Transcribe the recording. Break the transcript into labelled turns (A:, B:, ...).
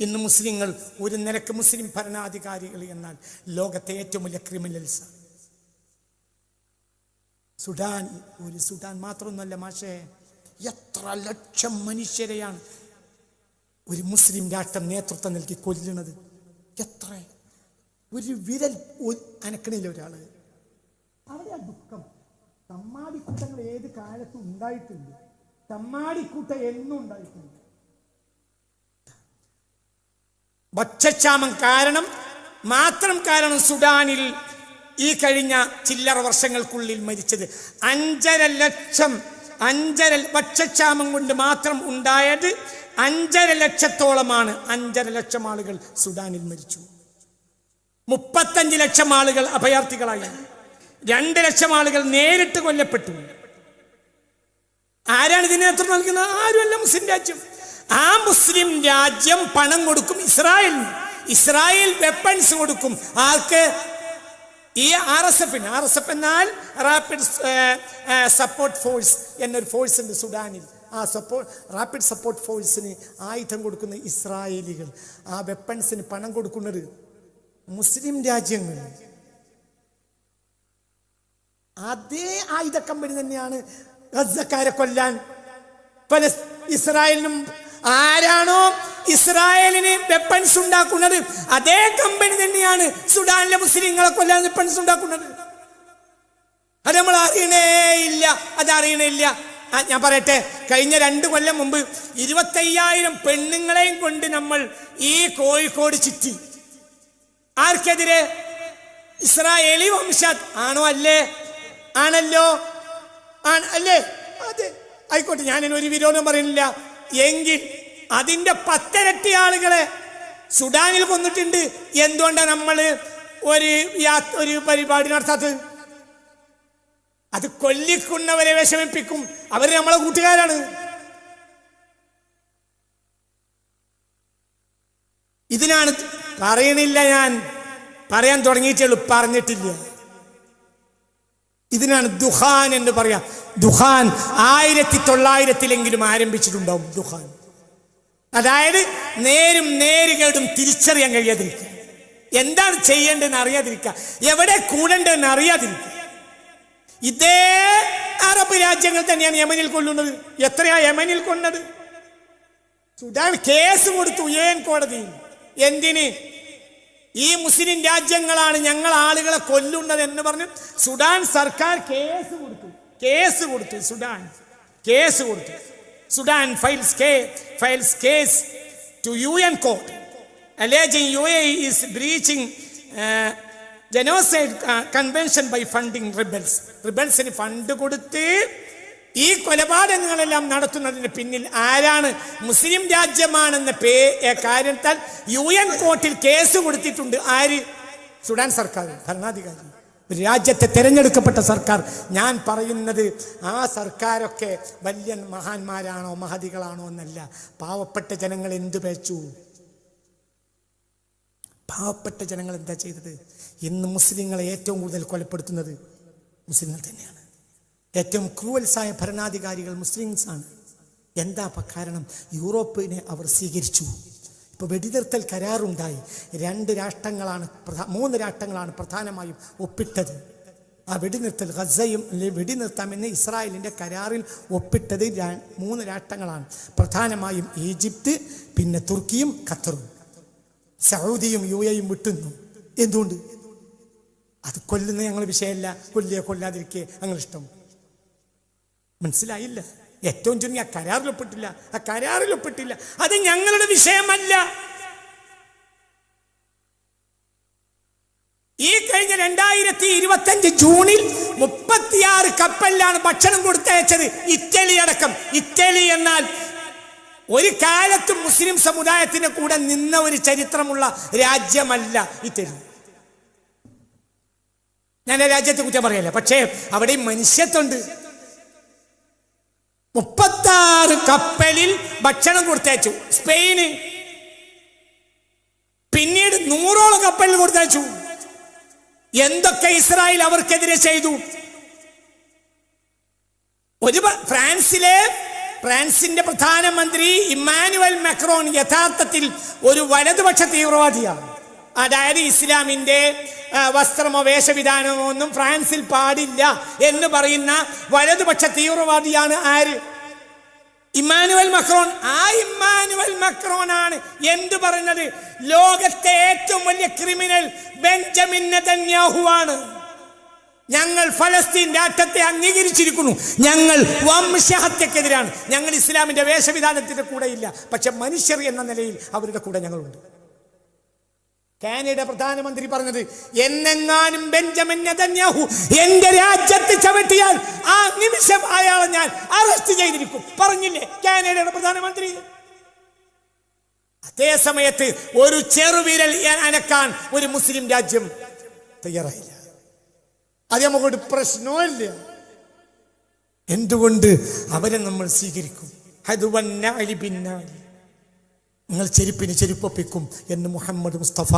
A: ഇന്ന് മുസ്ലിങ്ങൾ ഒരു നിരക്ക് മുസ്ലിം ഭരണാധികാരികൾ എന്നാൽ ലോകത്തെ ഏറ്റവും വലിയ ക്രിമിനൽസ് സുഡാൻ ഒരു സുഡാൻ മാത്രമൊന്നുമല്ല മാഷേ എത്ര ലക്ഷം മനുഷ്യരെയാണ് ഒരു മുസ്ലിം രാഷ്ട്രം നേതൃത്വം നൽകി കൊല്ലുന്നത്. എത്ര? ഒരു വിരൽ അനക്കണില്ല ഒരാൾ. അവരെ ദുഃഖം. തമ്മാടിക്കൂട്ടങ്ങൾ ഏത് കാലത്തും ഉണ്ടായിട്ടുണ്ട്. തമ്മാടിക്കൂട്ടം എന്നും ഉണ്ടായിട്ടുണ്ട്. ഭക്ഷ്യക്ഷാമം കാരണം മാത്രം കാരണം സുഡാനിൽ ഈ കഴിഞ്ഞ ചില്ലറ വർഷങ്ങൾക്കുള്ളിൽ മരിച്ചത്. അഞ്ചര ലക്ഷം അഞ്ചര ഭക്ഷ്യക്ഷാമം കൊണ്ട് മാത്രം ഉണ്ടായത് അഞ്ചര ലക്ഷത്തോളമാണ്. അഞ്ചര ലക്ഷം ആളുകൾ സുഡാനിൽ മരിച്ചു. മുപ്പത്തഞ്ച് ലക്ഷം ആളുകൾ അഭയാർത്ഥികളായി. രണ്ട് ലക്ഷം ആളുകൾ നേരിട്ട് കൊല്ലപ്പെട്ടു. ആരാണ് ഇതിന് നേതൃത്വം നൽകുന്നത്? ആരുമല്ല മുസ്ലിം രാജ്യം. ആ മുസ്ലിം രാജ്യം പണം കൊടുക്കും. ഇസ്രായേലിന് ഇസ്രായേൽ വെപ്പൺസ് കൊടുക്കും. ആർക്ക്? ഈ ആർ എസ് എഫിന്. ആർ എസ് എഫ് എന്നാൽ റാപ്പിഡ് സപ്പോർട്ട് ഫോഴ്സ് എന്നൊരു ഫോഴ്സ് ഉണ്ട് സുഡാനിൽ. ആ സപ്പോർട്ട് റാപ്പിഡ് സപ്പോർട്ട് ഫോഴ്സിന് ആയുധം കൊടുക്കുന്ന ഇസ്രായേലികൾ. ആ വെപ്പൺസിന് പണം കൊടുക്കുന്നത് മുസ്ലിം രാജ്യങ്ങൾ. അതേ ആയുധ കമ്പനി തന്നെയാണ് ഗസക്കാരെ കൊല്ലാൻ. പല ഇസ്രായേലിനും ആരാണോ ഇസ്രായേലിന് വെപ്പൺസ് ഉണ്ടാക്കുന്നത്? അതേ കമ്പനി തന്നെയാണ് സുഡാനിലെ മുസ്ലിങ്ങളെ കൊല്ലാൻ വെപ്പൺസ് ഉണ്ടാക്കുന്നത്. അത് നമ്മൾ അറിയണേ ഇല്ല. അത് അറിയണേ ഇല്ല. ഞാൻ പറയട്ടെ. കഴിഞ്ഞ രണ്ട് കൊല്ലം മുമ്പ് ഇരുപത്തയ്യായിരം പെണ്ണുങ്ങളെയും കൊണ്ട് നമ്മൾ ഈ കോഴിക്കോട് ചുറ്റി. ആർക്കെതിരെ? ഇസ്രായേലി വംശാത്. ആണോ അല്ലേ? ആണല്ലോ? ആണ് അല്ലേ? അതെ. ആയിക്കോട്ടെ ഞാൻ വിരോധം പറയുന്നില്ല. എങ്കിൽ അതിന്റെ പത്തരട്ടി ആളുകളെ സുഡാനിൽ കൊന്നിട്ടുണ്ട്. എന്തുകൊണ്ടാണ് നമ്മൾ ഒരു ഒരു പരിപാടി നടത്താത്തത്? അത് കൊല്ലിക്കുന്നവരെ വിഷമിപ്പിക്കും. അവർ നമ്മളെ കൂട്ടുകാരാണ്. ഇതിനാണ് പറയണില്ല ഞാൻ. പറയാൻ തുടങ്ങിയിട്ടുള്ളൂ പറഞ്ഞിട്ടില്ല. ഇതിനാണ് ദുഹാൻ എന്ന് പറയാം. ദുഹാൻ ആയിരത്തി തൊള്ളായിരത്തിലെങ്കിലും ആരംഭിച്ചിട്ടുണ്ടാവും ദുഹാൻ. അതായത് നേരും നേരുകേടും തിരിച്ചറിയാൻ കഴിയാതിരിക്കുക. എന്താണ് ചെയ്യേണ്ടതെന്ന് അറിയാതിരിക്കുക. എവിടെ കൂടേണ്ടതെന്ന് അറിയാതിരിക്കുക. ഇതേ അറബ് രാജ്യങ്ങൾ തന്നെയാണ് യമനിൽ കൊല്ലുന്നത്. എത്രയാ യമനിൽ കൊന്നത്? സുഡാൻ കേസ് കൊടുത്തു ഏൻ കോടതിയിൽ. എന്തിന്? ഈ മുസ്ലിം രാജ്യങ്ങളാണ് ഞങ്ങൾ ആളുകളെ കൊല്ലുന്നത് എന്ന് പറഞ്ഞ് സുഡാൻ സർക്കാർ കേസ് കൊടുത്തു. കേസ് കൊടുത്തു സുഡാൻ. കേസ് കൊടുത്തു. സുഡാൻ ഫൈൽസ് കേ files case to U N court alleging UAE is breaching uh, genocide convention by funding rebels. റിബൽസിന് fund കൊടുത്ത് ഈ കൊലപാതകങ്ങളെല്ലാം നടത്തുന്നതിന് പിന്നിൽ ആരാണ് മുസ്ലിം രാജ്യമാണെന്ന പേ കാര്യത്താൽ യു എൻ കോർട്ടിൽ കേസ് കൊടുത്തിട്ടുണ്ട്. ആര്? സുഡാൻ സർക്കാർ ഭരണാധികാരി. രാജ്യത്തെ തിരഞ്ഞെടുക്കപ്പെട്ട സർക്കാർ. ഞാൻ പറയുന്നത് ആ സർക്കാരൊക്കെ വലിയ മഹാന്മാരാണോ മഹതികളാണോ എന്നല്ല. പാവപ്പെട്ട ജനങ്ങൾ എന്തു പേച്ചു? പാവപ്പെട്ട ജനങ്ങൾ എന്താ ചെയ്തത്? ഇന്ന് മുസ്ലിങ്ങളെ ഏറ്റവും കൂടുതൽ കൊലപ്പെടുത്തുന്നത് മുസ്ലിങ്ങൾ തന്നെയാണ്. ഏറ്റവും ക്രൂവൽസായ ഭരണാധികാരികൾ മുസ്ലിംസ് ആണ് എന്താ കാരണം? യൂറോപ്പിനെ അവർ സ്വീകരിച്ചു. ഇപ്പൊ വെടിനിർത്തൽ കരാറുണ്ടായി. രണ്ട് രാഷ്ട്രങ്ങളാണ് പ്രധാ- മൂന്ന് രാഷ്ട്രങ്ങളാണ് പ്രധാനമായും ഒപ്പിട്ടത്. ആ വെടിനിർത്തൽ ഗസയും വെടിനിർത്താമെന്ന് ഇസ്രായേലിന്റെ കരാറിൽ ഒപ്പിട്ടത് മൂന്ന് രാഷ്ട്രങ്ങളാണ്. പ്രധാനമായും ഈജിപ്ത് പിന്നെ തുർക്കിയും ഖത്തറും. സൗദിയും യു എയും വിട്ടുന്നു. എന്തുകൊണ്ട്? അത് കൊല്ലുന്ന ഞങ്ങൾ വിഷയമല്ല. കൊല്ലിയെ കൊല്ലാതിരിക്കെ അങ്ങനെ ഇഷ്ടം മനസ്സിലായില്ല? ഏറ്റവും ചുരുങ്ങി ആ കരാറിൽ ഒപ്പിട്ടില്ല ആ കരാറിൽ ഒപ്പിട്ടില്ല അത് ഞങ്ങളുടെ വിഷയമല്ല. ഈ കഴിഞ്ഞ രണ്ടായിരത്തി ഇരുപത്തി അഞ്ച് ജൂണിൽ മുപ്പത്തിയാറ് കപ്പലിലാണ് ഭക്ഷണം കൊടുത്തയച്ചത് ഇറ്റലി അടക്കം. ഇറ്റലി എന്നാൽ ഒരു കാലത്ത് മുസ്ലിം സമുദായത്തിന് കൂടെ നിന്ന ഒരു ചരിത്രമുള്ള രാജ്യമല്ല ഇറ്റലി. ഞാൻ രാജ്യത്തെ കുറ്റം പറയല്ല പക്ഷേ അവിടെ മനുഷ്യത്വണ്ട് മുപ്പത്താറ് കപ്പലിൽ ഭക്ഷണം കൊടുത്തയച്ചു. സ്പെയിന്. പിന്നീട് നൂറോളം കപ്പലിൽ കൊടുത്തയച്ചു. എന്തൊക്കെ ഇസ്രായേൽ അവർക്കെതിരെ ചെയ്തു? ഒരു ഫ്രാൻസിലെ ഫ്രാൻസിന്റെ പ്രധാനമന്ത്രി ഇമ്മാനുവൽ മെക്രോൺ യഥാർത്ഥത്തിൽ ഒരു വലതുപക്ഷ തീവ്രവാദിയാണ്. അതായത് ഇസ്ലാമിന്റെ വസ്ത്രമോ വേഷവിധാനമോ ഒന്നും ഫ്രാൻസിൽ പാടില്ല എന്ന് പറയുന്ന വലതുപക്ഷ തീവ്രവാദിയാണ് ആര്? Emmanuel Macron. ആ ഇമ്മാനുവൽ മക്രോൺ ആണ് എന്ത് പറയുന്നത് ലോകത്തെ ഏറ്റവും വലിയ ക്രിമിനൽ ബെഞ്ചമിൻ ആണ് ഞങ്ങൾ ഫലസ്തീൻ രാഷ്ട്രത്തെ അംഗീകരിച്ചിരിക്കുന്നു. ഞങ്ങൾ വംശഹത്യക്കെതിരാണ്. ഞങ്ങൾ ഇസ്ലാമിന്റെ വേഷവിധാനത്തിന്റെ കൂടെ ഇല്ല പക്ഷെ മനുഷ്യർ എന്ന നിലയിൽ അവരുടെ കൂടെ ഞങ്ങളുണ്ട്. കാനഡ പ്രധാനമന്ത്രി പറഞ്ഞത് എന്നെങ്ങാനും ബെഞ്ചമിൻ നെതന്യാഹു എന്റെ രാജ്യത്ത് ചവിട്ടിയാൽ ആ നിമിഷം അയാളെ ഞാൻ അറസ്റ്റ് ചെയ്തിരിക്കും. പറഞ്ഞില്ലേ കാനഡയുടെ പ്രധാനമന്ത്രി? അതേ സമയത്ത് ഒരു ചെറുവിരൽ അനക്കാൻ ഒരു മുസ്ലിം രാജ്യം തയ്യാറായില്ല. അത് നമുക്കൊരു പ്രശ്നമില്ല എന്തുകൊണ്ട് അവരെ നമ്മൾ സ്വീകരിക്കും? ഹതുവന്നാലി പിന്നാലി നിങ്ങൾ ചെരുപ്പിന് ചെരുപ്പൊപ്പിക്കും എന്ന് മുഹമ്മദ് മുസ്തഫ